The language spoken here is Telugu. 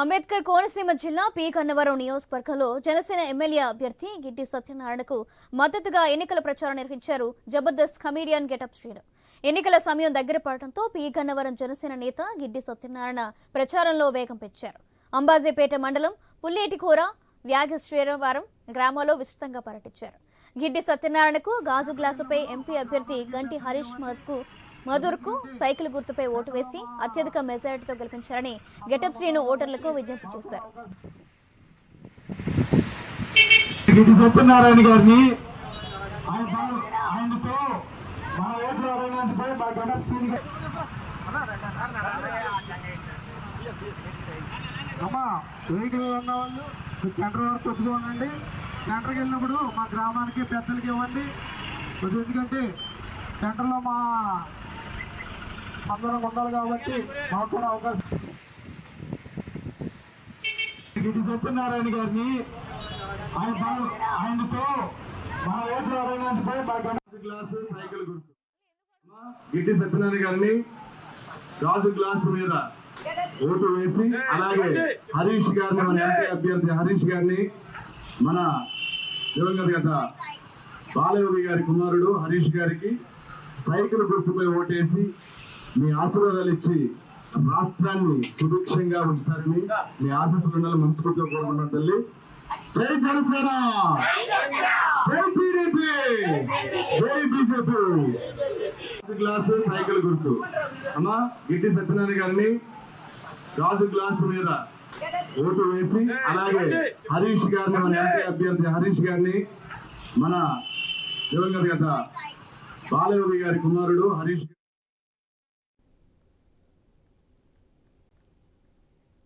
అంబేద్కర్ కోనసీమ జిల్లా పి. కన్నవరం నియోజకవర్గంలో జనసేన ఎమ్మెల్యే అభ్యర్థి గిడ్డి సత్యనారాయణకు మద్దతుగా ఎన్నికల ప్రచారం నిర్వహించారు జబర్దస్త్ కమీడియన్ గెటప్ శ్రీను ఎన్నికల సమయం దగ్గర పడటంతో పి. కన్నవరం జనసేన నేత గిడ్డి సత్యనారాయణ ప్రచారంలో వేగం పెంచారు. అంబాజీపేట మండలం పుల్లేటికూర వ్యాగశ్వరవారం గ్రామాల్లో విస్తృతంగా పర్యటించారు. గిడ్డి సత్యనారాయణకు గాజు గ్లాసుపై ఎంపీ అభ్యర్థి గంటి హరీష్ మద్కు మధుర్కు సైకిల్ గుర్తుపై ఓటు వేసి అత్యధిక మెజారిటీతో గెలిపించారని గెటప్ శ్రీను ఓటర్లకు విజ్ఞప్తి చేశారు. సత్యనారాయణ గారిని. అమ్మా వెహికల్ ఉన్న వాళ్ళు సెంటర్ వరకు కొద్దిగా ఉండండి. సెంటర్కి వెళ్ళినప్పుడు మా గ్రామానికి పెద్దలకి ఇవ్వండి. ఎందుకంటే సెంటర్లో మా అందరం ఉండాలి కాబట్టి మాకు కూడా అవకాశం. ఇది సత్యనారాయణ గారిని ఆయన ఆయనతో మన మా గ్లాసు సైకిల్ గుర్తు. గిట్టి సత్యనారాయణ గారిని గాజు గ్లాసు మీద ఓటు వేసి అలాగే హరీష్ గారిని మన ఎంపీ అభ్యర్థి హరీష్ గారిని మన దివంగత గత బాలయోగి గారి కుమారుడు హరీష్ గారికి సైకిల్ గుర్తుపై ఓటేసి మీ ఆశీర్వాదాలు ఇచ్చి రాష్ట్రాన్ని సుభిక్షంగా ఉంచుతారని మీ ఆశస్సులు ఉండాలని మనస్ఫూర్తిగా కోరుకున్నాను తల్లి. జై జనసేన! జై టీడీపీ! జై బీజేపీ! గ్లాసు సైకిల్ గుర్తు. అమ్మా గిట్టి సత్యనారాయణ గారిని గాజు గ్లాసు మీద ఓటు వేసి అలాగే హరీష్ గారిని మన ఎంపీ అభ్యర్థి హరీష్ గారిని మన దివంగత బాలయోగి గారి కుమారుడు హరీష్